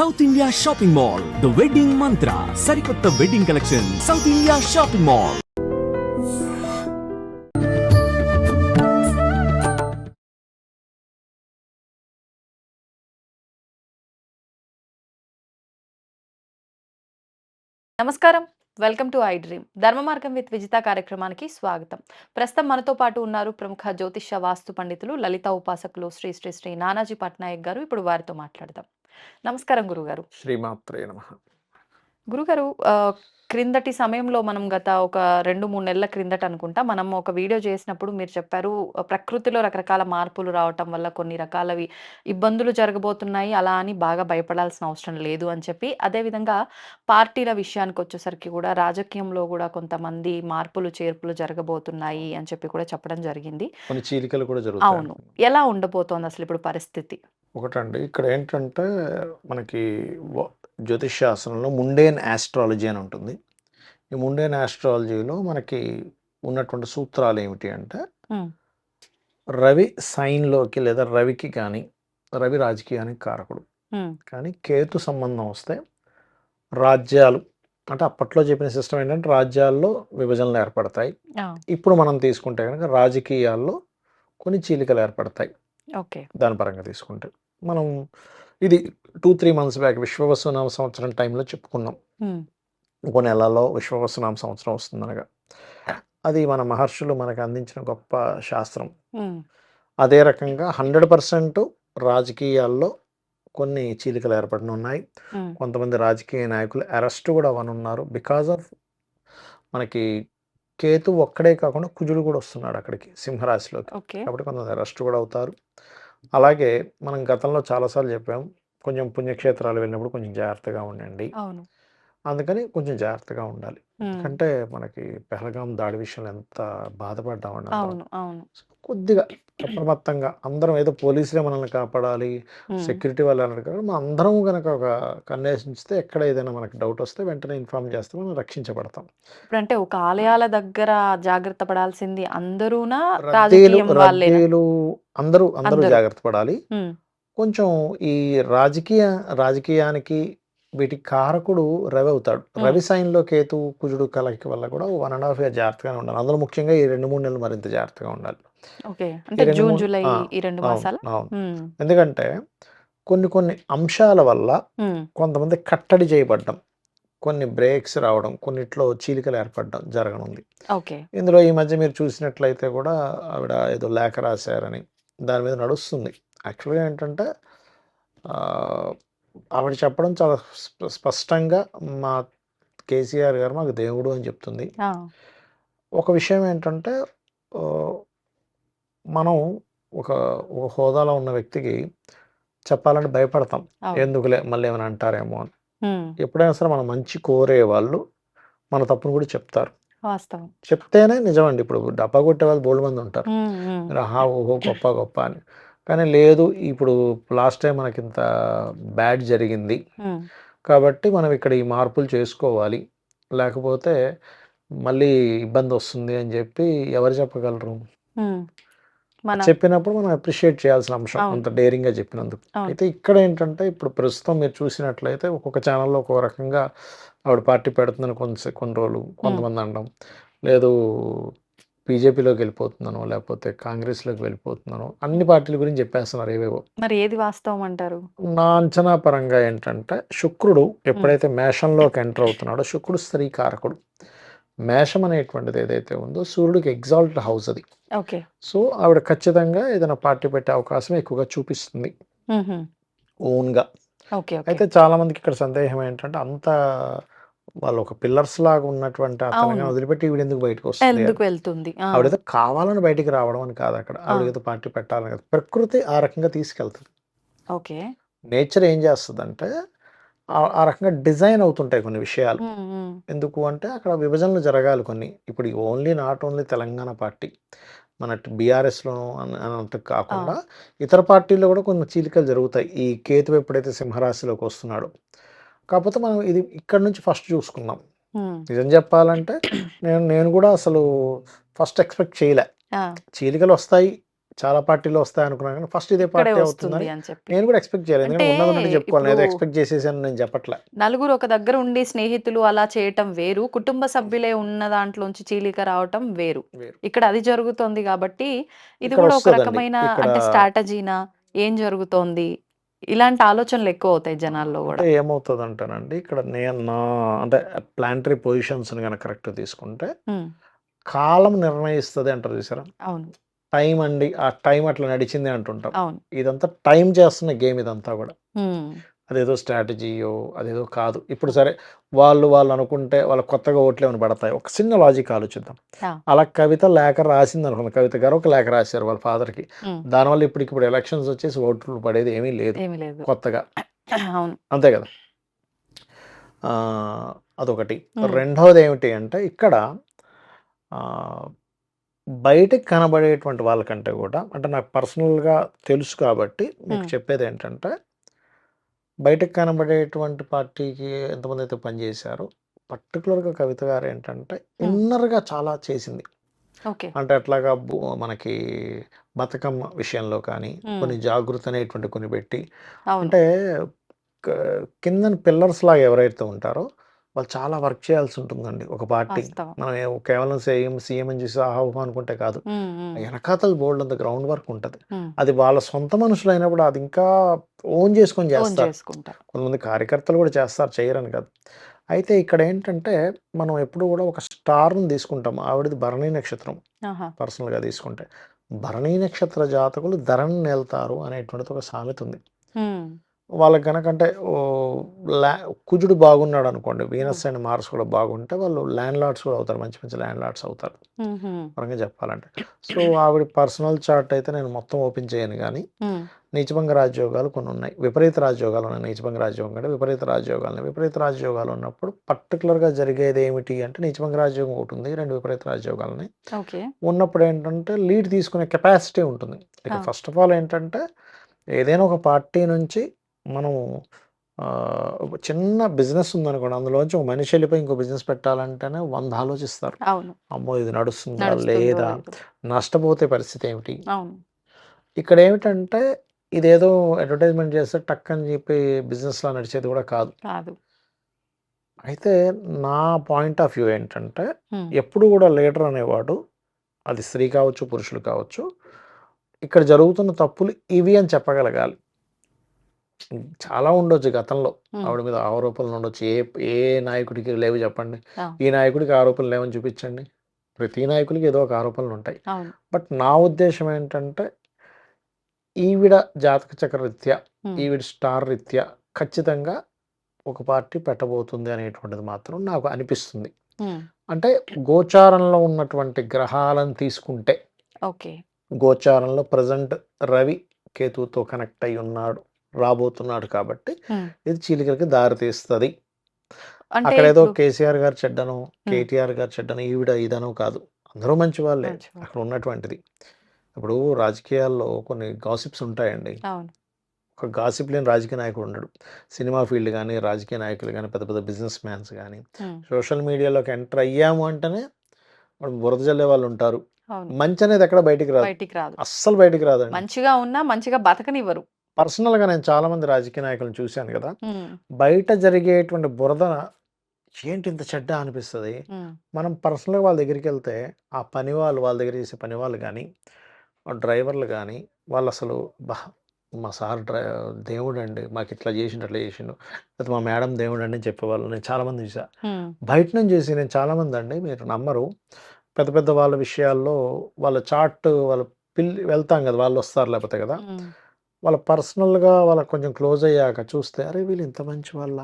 South India shopping mall the wedding Mantra సరికొత్త wedding collection south India shopping mall నమస్కారం. Welcome to I dream Dharma Margam with Vijitha కార్యక్రమానికి స్వాగతం. ప్రస్తుతం మనతో పాటు ఉన్నారు ప్రముఖ జ్యోతిష వాస్తు పండితులు లలిత ఉపాసకులు శ్రీ శ్రీ శ్రీ నానాజీ పట్నాయక్ గారు. ఇప్పుడు వారితో మాట్లాడదాం. నమస్కారం గురుగారు. శ్రీమాత్రే నమ. గురుగారు క్రిందటి సమయంలో మనం గత ఒక రెండు మూడు నెలల క్రిందట అనుకుంటా మనం ఒక వీడియో చేసినప్పుడు మీరు చెప్పారు ప్రకృతిలో రకరకాల మార్పులు రావటం వల్ల కొన్ని రకాలవి ఇబ్బందులు జరగబోతున్నాయి అలా అని బాగా భయపడాల్సిన అవసరం లేదు అని చెప్పి అదేవిధంగా పార్టీల విషయానికి వచ్చేసరికి కూడా రాజకీయంలో కూడా కొంతమంది మార్పులు చేర్పులు జరగబోతున్నాయి అని చెప్పి కూడా చెప్పడం జరిగింది. అవును. ఎలా ఉండబోతోంది అసలు ఇప్పుడు పరిస్థితి? ఒకటండి. ఇక్కడ ఏంటంటే మనకి జ్యోతిష్ శాస్త్రంలో ముండేన్ ఆస్ట్రాలజీ అని ఉంటుంది. ఈ ముండేన్ ఆస్ట్రాలజీలో మనకి ఉన్నటువంటి సూత్రాలు ఏమిటి అంటే రవి సైన్లోకి లేదా రవికి కానీ రవి రాజకీయానికి కారకుడు. కానీ కేతు సంబంధం వస్తే రాజ్యాలు అంటే అప్పట్లో చెప్పిన సిస్టమ్ ఏంటంటే రాజ్యాల్లో విభజనలు ఏర్పడతాయి. ఇప్పుడు మనం తీసుకుంటే కనుక రాజకీయాల్లో కొన్ని చీలికలు ఏర్పడతాయి. ఓకే. దాని పరంగా తీసుకుంటే. మనం ఇది టూ త్రీ మంత్స్ బ్యాక్ విశ్వవసునామ సంవత్సరం టైంలో చెప్పుకున్నాం. ఒక నెలలో విశ్వవసునామ సంవత్సరం వస్తుందనగా. అది మన మహర్షులు మనకు అందించిన గొప్ప శాస్త్రం. అదే రకంగా హండ్రెడ్ పర్సెంట్ రాజకీయాల్లో కొన్ని చీలికలు ఏర్పడిన ఉన్నాయి. కొంతమంది రాజకీయ నాయకులు అరెస్ట్ కూడా అవనున్నారు. బికాజ్ ఆఫ్ మనకి కేతు ఒక్కడే కాకుండా కుజుడు కూడా వస్తున్నాడు అక్కడికి సింహరాశిలోకి. కాబట్టి కొంతమంది అరెస్ట్ కూడా అవుతారు. అలాగే మనం గతంలో చాలాసార్లు చెప్పాం కొంచెం పుణ్యక్షేత్రాలు వెళ్ళినప్పుడు కొంచెం జాగ్రత్తగా ఉండండి. అవును. అందుకని కొంచెం జాగ్రత్తగా ఉండాలి. అంటే మనకి పెహల్గాం దాడి విషయంలో ఎంత బాధపడ్డామండి అందరం. అవును అవును. కొద్దిగా అప్రమత్తంగా అందరం ఏదో పోలీసులే మనల్ని కాపాడాలి సెక్యూరిటీ వాళ్ళు అన్నారు మనం అందరం కనుక ఒక కన్నేషిస్తే ఎక్కడ ఏదైనా మనకి డౌట్ వస్తే వెంటనే ఇన్ఫార్మ్ చేస్తే మనం రక్షించబడతాం. ఇప్పుడంటే ఒక ఆలయాల దగ్గర జాగ్రత్త పడాల్సింది అందరూనా రద్దీలు అందరూ అందరూ. జాగ్రత్త పడాలి. కొంచెం ఈ రాజకీయ రాజకీయానికి వీటికి కారకుడు రవి అవుతాడు. రవి సైన్లో కేతు కుజుడు కలయిక వల్ల కూడా వన్ అండ్ హాఫ్ ఇయర్ జాగ్రత్తగానే ఉండాలి. అందులో ముఖ్యంగా ఈ రెండు మూడు నెలలు మరింత జాగ్రత్తగా ఉండాలి. ఎందుకంటే కొన్ని కొన్ని అంశాల వల్ల కొంతమంది కట్టడి చేయబడ్డం కొన్ని బ్రేక్స్ రావడం కొన్నిట్లో చీలికలు ఏర్పడడం జరగనుంది. ఇందులో ఈ మధ్య మీరు చూసినట్లయితే కూడా ఆవిడ ఏదో లేఖ రాశారని దాని మీద నడుస్తుంది. యాక్చువల్గా ఏంటంటే ఆవిడ చెప్పడం చాలా స్ప- స్పష్టంగా మా కేసీఆర్ గారు మాకు దేవుడు అని చెప్తుంది. ఒక విషయం ఏంటంటే మనం ఒక ఒక హోదాలో ఉన్న వ్యక్తికి చెప్పాలంటే భయపడతాం. ఎందుకులే మళ్ళీ ఏమైనా అంటారేమో అని. ఎప్పుడైనా సరే మన మంచి కోరే వాళ్ళు మన తప్పును కూడా చెప్తారు. వాస్తవం. చెప్తేనే నిజమండి. ఇప్పుడు డబ్బా కొట్టే వాళ్ళు బోల్డ్ మంది ఉంటారు. ఆహా ఓహో గొప్ప గొప్ప అని. కానీ లేదు ఇప్పుడు లాస్ట్ టైం మనకి ఇంత బ్యాడ్ జరిగింది. కాబట్టి మనం ఇక్కడ ఈ మార్పులు చేసుకోవాలి. లేకపోతే మళ్ళీ ఇబ్బంది వస్తుంది అని చెప్పి ఎవరు చెప్పగలరు? చెప్పినప్పుడు మనం అప్రిషియేట్ చేయాల్సిన అంశం. అంత డేరింగ్గా చెప్పినందుకు. అయితే ఇక్కడ ఏంటంటే ఇప్పుడు ప్రస్తుతం మీరు చూసినట్లయితే ఒక్కొక్క ఛానల్లో ఒక్కొక్క రకంగా ఆవిడ పార్టీ పెడుతుందని కొన్ని కొన్ని రోజులు కొంతమంది అనడం. లేదు బీజేపీలోకి వెళ్ళిపోతున్నాను లేకపోతే కాంగ్రెస్లోకి వెళ్ళిపోతున్నాను అన్ని పార్టీల గురించి చెప్పేస్తున్నారు ఏవేవో. మరి ఏది వాస్తవం అంటారు? నా అంచనా పరంగా ఏంటంటే శుక్రుడు ఎప్పుడైతే మేషంలోకి ఎంటర్ అవుతున్నాడో శుక్రుడు స్త్రీ కారకుడు. మేషం అనేటువంటిది ఏదైతే ఉందో సూర్యుడికి ఎగ్జాల్ట్ హౌస్ అది. ఓకే. సో ఆవిడ ఖచ్చితంగా ఏదైనా పార్టీ పెట్టే అవకాశం ఎక్కువగా చూపిస్తుంది. ఓన్గా. అయితే చాలా మందికి ఇక్కడ సందేహం ఏంటంటే అంత వాళ్ళు ఒక పిల్లర్స్ లాగా ఉన్నటువంటి అవును. వదిలిపెట్టి ఈవిడ ఎందుకు బయటకు వస్తుంది. ఎందుకు వెళ్తుంది? ఆవిడేదో కావాలని బయటికి రావడం అని కాదు అక్కడ. ఆ. ఆవిడ ఏదో పార్టీ పెట్టాలని కాదు. ప్రకృతి ఆ రకంగా తీసుకెళ్తుంది. ఓకే. నేచర్ ఏం చేస్తుందంటే ఆ- ఆ రకంగా డిజైన్ అవుతుంటాయి కొన్ని విషయాలు. ఎందుకు అంటే అక్కడ విభజనలు జరగాలి కొన్ని. ఇప్పుడు only not only Telangana party మన బీఆర్ఎస్లో అన్నట్టు కాకుండా ఇతర పార్టీల్లో కూడా కొన్ని చీలికలు జరుగుతాయి. ఈ కేతు ఎప్పుడైతే సింహరాశిలోకి వస్తున్నాడో కాకపోతే మనం ఇది ఇక్కడ నుంచి ఫస్ట్ చూసుకుందాం. ఉమ్, నిజం చెప్పాలంటే నేను నేను కూడా అసలు ఫస్ట్ ఎక్స్పెక్ట్ చేయలే. చీలికలు వస్తాయి చాలా పార్టీలు వస్తాయి అనుకున్నాను కానీ ఫస్ట్ ఇదే పార్టీ అవుతుందని చెప్పి. నేను కూడా ఎక్స్పెక్ట్ చేయలేదు ఎందుకంటే చెప్పుకోవాలి. ఏదో ఎక్స్పెక్ట్ చేసేసాను నేను చెప్పట్లే. నలుగురు ఒక దగ్గర ఉండి స్నేహితులు అలా చేయటం వేరు. కుటుంబ సభ్యులే ఉన్న దాంట్లోంచి చీలిక రావటం వేరు. ఇక్కడ అది జరుగుతోంది కాబట్టి ఇది కూడా ఒక. రకమైన అంటే స్ట్రాటజీనా? ఏం జరుగుతోంది? ఇలాంటి ఆలోచనలు ఎక్కువ అవుతాయి జనాల్లో కూడా. అంటే ఏమవుతుంది అంటానండి ఇక్కడ నేను నా అంటే ప్లాంటరీ పొజిషన్స్ కనుక కరెక్ట్ తీసుకుంటే కాలం నిర్ణయిస్తుంది అంటారు చూసారా? అవును. టైం అండి ఆ టైం అట్లా నడిచింది అంటుంటాం. అవును. ఇదంతా టైం చేస్తున్న గేమ్ ఇదంతా కూడా. అదేదో స్ట్రాటజీయో అదేదో కాదు. ఇప్పుడు సరే వాళ్ళు వాళ్ళు అనుకుంటే వాళ్ళ కొత్తగా ఓట్లు ఏమైనా పడతాయి ఒక చిన్న లాజిక్ ఆలోచిద్దాం. అలా కవిత లేఖ రాసింది అనుకున్న కవిత గారు ఒక లేఖ రాశారు వాళ్ళ ఫాదర్కి దానివల్ల ఇప్పుడు ఇప్పుడు ఎలక్షన్స్ వచ్చేసి ఓట్లు పడేది ఏమీ లేదు. కొత్తగా. అంతే కదా? అదొకటి. రెండవది ఏమిటి అంటే ఇక్కడ బయటకు కనబడేటువంటి వాళ్ళకంటే కూడా అంటే నాకు పర్సనల్గా తెలుసు కాబట్టి మీకు. చెప్పేది ఏంటంటే బయటకు కనబడేటువంటి పార్టీకి ఎంతమంది అయితే పనిచేశారో పర్టికులర్గా కవిత గారు ఏంటంటే. ఇన్నర్గా చాలా చేసింది అంటే అట్లాగా మనకి బతుకమ్మ విషయంలో కానీ. కొన్ని జాగృతి అనేటువంటి కొన్ని పెట్టి అంటే కింద పిల్లర్స్ లాగా ఎవరైతే ఉంటారో వాళ్ళు చాలా వర్క్ చేయాల్సి ఉంటుందండి. ఒక పార్టీ మనం కేవలం సీఎం సీఎం అని చూసి ఆహా అనుకుంటే కాదు. వెనకాతల బోల్డ్ అంత గ్రౌండ్ వర్క్ ఉంటుంది. అది వాళ్ళ సొంత మనుషులు అయినప్పుడు అది ఇంకా ఓన్ చేసుకొని చేస్తారు. కొంతమంది కార్యకర్తలు కూడా చేస్తారు చేయరని కాదు. అయితే ఇక్కడ ఏంటంటే మనం ఎప్పుడు కూడా ఒక స్టార్ని తీసుకుంటాం. ఆవిడది భరణీ నక్షత్రం పర్సనల్గా తీసుకుంటే. భరణీ నక్షత్ర జాతకులు ధరణి నెళ్తారు అనేటువంటిది ఒక సామెత ఉంది. వాళ్ళకి కనుక అంటే ఓ ల్యా కుజుడు బాగున్నాడు అనుకోండి వీనస్ అండ్ మార్స్ కూడా బాగుంటే వాళ్ళు ల్యాండ్ లార్డ్స్ కూడా అవుతారు మంచి మంచి ల్యాండ్ లార్డ్స్ అవుతారు పరంగా చెప్పాలంటే. సో ఆవిడ పర్సనల్ చార్ట్ అయితే నేను మొత్తం ఓపెన్ చేయను కానీ నీచభంగ రాజయోగాలు కొన్ని ఉన్నాయి. విపరీత రాజయోగాలు ఉన్నాయి నీచభంగ రాజయోగం కంటే విపరీత రాజయోగాలు ఉన్నాయి. విపరీత రాజయోగాలు ఉన్నప్పుడు పర్టికులర్గా జరిగేది ఏమిటి అంటే నీచభంగ రాజయోగం ఒకటి ఉంది రెండు విపరీత రాజయోగాలు ఉన్నాయి. ఉన్నప్పుడు ఏంటంటే లీడ్ తీసుకునే కెపాసిటీ ఉంటుంది. ఇక. ఫస్ట్ ఆఫ్ ఆల్ ఏంటంటే ఏదైనా ఒక పార్టీ నుంచి మనం చిన్న బిజినెస్ ఉందనుకోండి అందులోంచి ఒక మనిషి వెళ్ళిపోయి ఇంకో బిజినెస్ పెట్టాలంటేనే వంద ఆలోచిస్తారు. అమ్మో ఇది నడుస్తుందా లేదా. నష్టపోతే పరిస్థితి ఏమిటి? ఇక్కడ ఏమిటంటే ఇదేదో అడ్వర్టైజ్మెంట్ చేస్తే టక్ అని చెప్పి బిజినెస్లో నడిచేది కూడా కాదు. అయితే నా పాయింట్ ఆఫ్ వ్యూ ఏంటంటే ఎప్పుడు కూడా లీడర్ అనేవాడు అది స్త్రీ కావచ్చు పురుషులు కావచ్చు ఇక్కడ జరుగుతున్న తప్పులు ఇవి అని చెప్పగలగాలి. చాలా ఉండొచ్చు గతంలో. ఆవిడ మీద ఆరోపణలు ఉండొచ్చు. ఏ ఏ నాయకుడికి లేవు చెప్పండి. ఈ నాయకుడికి ఆరోపణలు లేవని చూపించండి. ప్రతి నాయకుడికి ఏదో ఒక ఆరోపణలు ఉంటాయి. బట్ నా ఉద్దేశం ఏంటంటే ఈవిడ జాతక చక్ర రీత్యా ఈవిడ స్టార్ రీత్యా ఖచ్చితంగా ఒక పార్టీ పెట్టబోతుంది అనేటువంటిది మాత్రం నాకు అనిపిస్తుంది. అంటే గోచారంలో ఉన్నటువంటి గ్రహాలను తీసుకుంటే ఓకే. గోచారంలో ప్రజెంట్ రవి కేతువుతో కనెక్ట్ అయి ఉన్నాడు. రాబోతున్నాడు కాబట్టి. ఇది చీలికలకి దారి తీస్తుంది. అక్కడ ఏదో కేసీఆర్ గారు చెడ్డను కేటీఆర్ గారు చెడ్డను ఈవిడ ఇదను కాదు. అందరూ మంచి వాళ్ళే. అక్కడ ఉన్నటువంటిది. ఇప్పుడు రాజకీయాల్లో కొన్ని గాసిప్స్ ఉంటాయండి. ఒక గాసిప్ లేని రాజకీయ నాయకుడు ఉండడు. సినిమా ఫీల్డ్ కానీ రాజకీయ నాయకులు కానీ పెద్ద పెద్ద బిజినెస్ మ్యాన్స్ కానీ సోషల్ మీడియాలోకి ఎంటర్ అయ్యాము అంటేనే బురద జల్లే వాళ్ళు ఉంటారు. మంచి అనేది ఎక్కడ బయటికి రాదు. బయటికి రాదు. అస్సలు బయటికి రాదండి. మంచిగా ఉన్నా మంచిగా బతకనివ్వరు. పర్సనల్గా నేను చాలా మంది రాజకీయ నాయకులను చూశాను కదా. బయట జరిగేటువంటి బురద ఏంటి ఇంత చెడ్డ అనిపిస్తుంది? మనం పర్సనల్గా వాళ్ళ దగ్గరికి వెళ్తే ఆ పని వాళ్ళు వాళ్ళ దగ్గర చేసే పని వాళ్ళు కానీ డ్రైవర్లు కానీ వాళ్ళు అసలు బా మా సార్ డ్రై దేవుడు అండి మాకు ఇట్లా చేసిండు అట్లా చేసిండు. లేకపోతే మా మేడం దేవుడు అండి అని చెప్పేవాళ్ళు నేను చాలామంది చూసా బయట నుంచి చూసి నేను చాలామంది అండి మీరు నమ్మరు. పెద్ద పెద్ద వాళ్ళ విషయాల్లో వాళ్ళ చాట్ వాళ్ళ పిల్లి వెళ్తాం కదా వాళ్ళు వస్తారు లేకపోతే కదా. వాళ్ళ పర్సనల్గా వాళ్ళకి కొంచెం క్లోజ్ అయ్యాక చూస్తే అరే! వీళ్ళు ఇంత మంచి వాళ్ళ.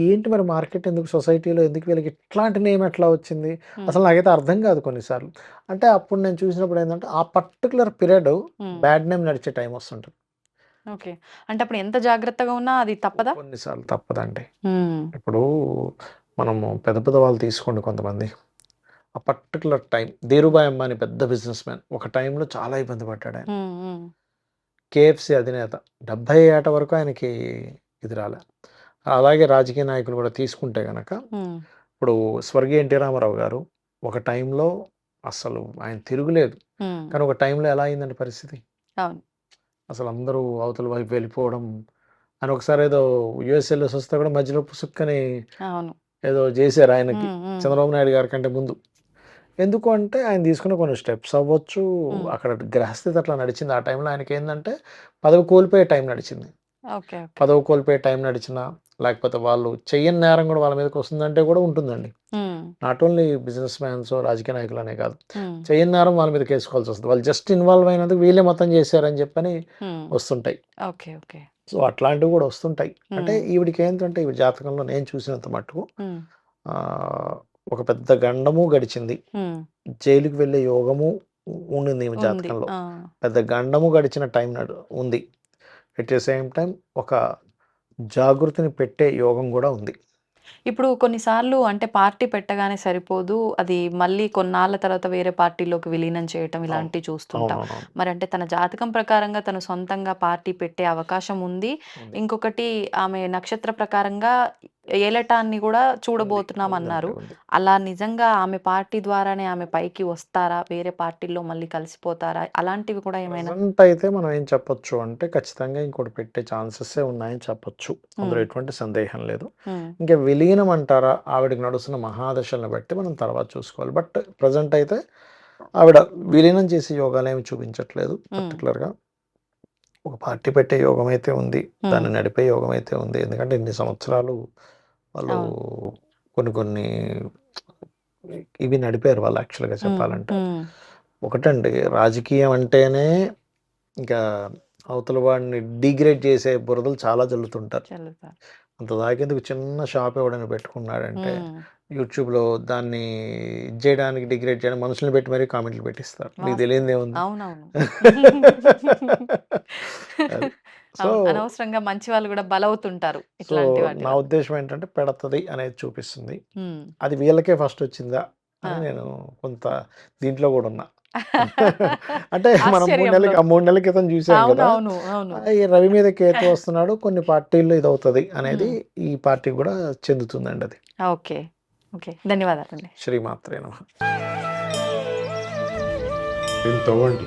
ఏంటి మరి మార్కెట్ ఎందుకు సొసైటీలో ఎందుకు వీళ్ళకి ఇట్లాంటి నేమ్ ఎట్లా వచ్చింది? అసలు నాకైతే అర్థం కాదు కొన్నిసార్లు. అంటే అప్పుడు నేను చూసినప్పుడు ఏంటంటే ఆ పర్టికులర్ పీరియడ్ బ్యాడ్ నేమ్ నడిచే టైం వస్తుంటుంది. ఓకే. అంటే అప్పుడు ఎంత జాగ్రత్తగా ఉన్నా అది తప్పదా? కొన్నిసార్లు తప్పదండి. ఇప్పుడు మనము పెద్ద పెద్ద వాళ్ళు తీసుకోండి కొంతమంది. ఆ పర్టికులర్ టైం ధీరుభాయ్ అంబానీ పెద్ద బిజినెస్ మ్యాన్ ఒక టైంలో చాలా ఇబ్బంది పడ్డాడు ఆయన. కేఎఫ్సి అధినేత. డెబ్బై ఏట వరకు ఆయనకి ఇది రాలే. అలాగే రాజకీయ నాయకులు కూడా తీసుకుంటే కనుక ఇప్పుడు స్వర్గీయ ఎన్టీ రామారావు గారు ఒక టైంలో అసలు ఆయన తిరుగులేదు. కానీ ఒక టైంలో ఎలా అయిందండి పరిస్థితి? అసలు అందరూ అవతల వైపు వెళ్ళిపోవడం అని ఒకసారి ఏదో యుఎస్ వెళ్ళేసి వస్తే కూడా మధ్యలో పుసుక్కని ఏదో చేశారు ఆయనకి చంద్రబాబు నాయుడు గారి కంటే ముందు. ఎందుకు అంటే ఆయన తీసుకున్న కొన్ని స్టెప్స్ అవ్వచ్చు. అక్కడ గ్రహస్థితి అట్లా నడిచింది. ఆ టైంలో ఆయనకి ఏంటంటే పదవి కోల్పోయే టైం నడిచింది. పదవి కోల్పోయే టైం నడిచినా లేకపోతే వాళ్ళు చెయ్యని నేరం కూడా వాళ్ళ మీదకి వస్తుందంటే కూడా ఉంటుందండి. నాట్ ఓన్లీ బిజినెస్ మ్యాన్స్ రాజకీయ నాయకులు అనే కాదు చెయ్యని నేరం వాళ్ళ మీదకి వేసుకోవాల్సి వస్తుంది. వాళ్ళు జస్ట్ ఇన్వాల్వ్ అయినందుకు వీళ్ళే మొత్తం చేశారని చెప్పని వస్తుంటాయి. Okay okay. సో అట్లాంటివి కూడా వస్తుంటాయి. అంటే ఈవిడికి ఏంటంటే ఈ జాతకంలో నేను చూసినంత మట్టుకు ఒక పెద్ద గండము గడిచింది. జైలుకి వెళ్ళే యోగము ఉండింది ఈమె జాతకంలో. పెద్ద గండము గడిచిన టైం నడు ఉంది. ఎట్ ద సేమ్ టైం ఒక జాగృతిని పెట్టే యోగం కూడా ఉంది. ఇప్పుడు కొన్నిసార్లు అంటే పార్టీ పెట్టగానే సరిపోదు. అది మళ్ళీ కొన్నాళ్ళ తర్వాత వేరే పార్టీలోకి విలీనం చేయటం ఇలాంటివి చూస్తుంటాం. మరి అంటే తన జాతకం ప్రకారంగా తను సొంతంగా పార్టీ పెట్టే అవకాశం ఉంది. ఇంకొకటి ఆమె నక్షత్ర ప్రకారంగా ఏలటాన్ని కూడా చూడబోతున్నాం అన్నారు. అలా నిజంగా ఆమె పార్టీ ద్వారానే ఆమె పైకి వస్తారా? వేరే పార్టీల్లో మళ్ళీ కలిసిపోతారా? అలాంటివి కూడా ఏమైనా అయితే మనం ఏం చెప్పొచ్చు అంటే ఖచ్చితంగా ఇంకోటి పెట్టే ఛాన్సెస్ ఉన్నాయని చెప్పొచ్చు. అందులో ఎటువంటి సందేహం లేదు. ఇంకా విలీనం అంటారా ఆవిడకి నడుస్తున్న మహాదశలను బట్టి మనం తర్వాత చూసుకోవాలి. బట్ ప్రజెంట్ అయితే ఆవిడ విలీనం చేసే యోగాలు ఏమి చూపించట్లేదు ఉమ్, పర్టికులర్గా. ఒక పార్టీ పెట్టే యోగం అయితే ఉంది దాన్ని నడిపే యోగం అయితే ఉంది. ఎందుకంటే ఇన్ని సంవత్సరాలు వాళ్ళు కొన్ని కొన్ని ఇవి నడిపారు వాళ్ళు యాక్చువల్గా చెప్పాలంటే. ఒకటండి రాజకీయం అంటేనే ఇంకా అవతల వాడిని డిగ్రేడ్ చేసే బురదలు చాలా జల్లుతుంటారు. చల్లుతారు అంత దాకేందుకు చిన్న షాప్ ఎవడైనా పెట్టుకున్నాడంటే యూట్యూబ్లో దాన్ని ఇది చేయడానికి డిగ్రేడ్ చేయడానికి మనుషుల్ని పెట్టి మరీ కామెంట్లు పెట్టిస్తారు. నీకు తెలియదు ఏముంది సో అనవసరంగా మంచి వాళ్ళు కూడా బలవుతుంటారు నా ఉద్దేశం ఏంటంటే పెడతది అనేది చూపిస్తుంది. అది వీళ్ళకే ఫస్ట్ వచ్చిందా. అని నేను కొంత దీంట్లో కూడా ఉన్నా. అంటే మనం మూడు నెలలకి ఆ మూడు నెలల క్రితం చూసాం అవును కదా అవును అవును. ఆ, ఈ రవి మీద కేతు వస్తున్నాడు కొన్ని పార్టీల్లో ఇది అవుతుంది అనేది ఈ పార్టీకి కూడా చెందుతుందండి అది. Okay okay. ధన్యవాదాలండి. శ్రీమాత్రే నమ. దీన్ని తవ్వండి?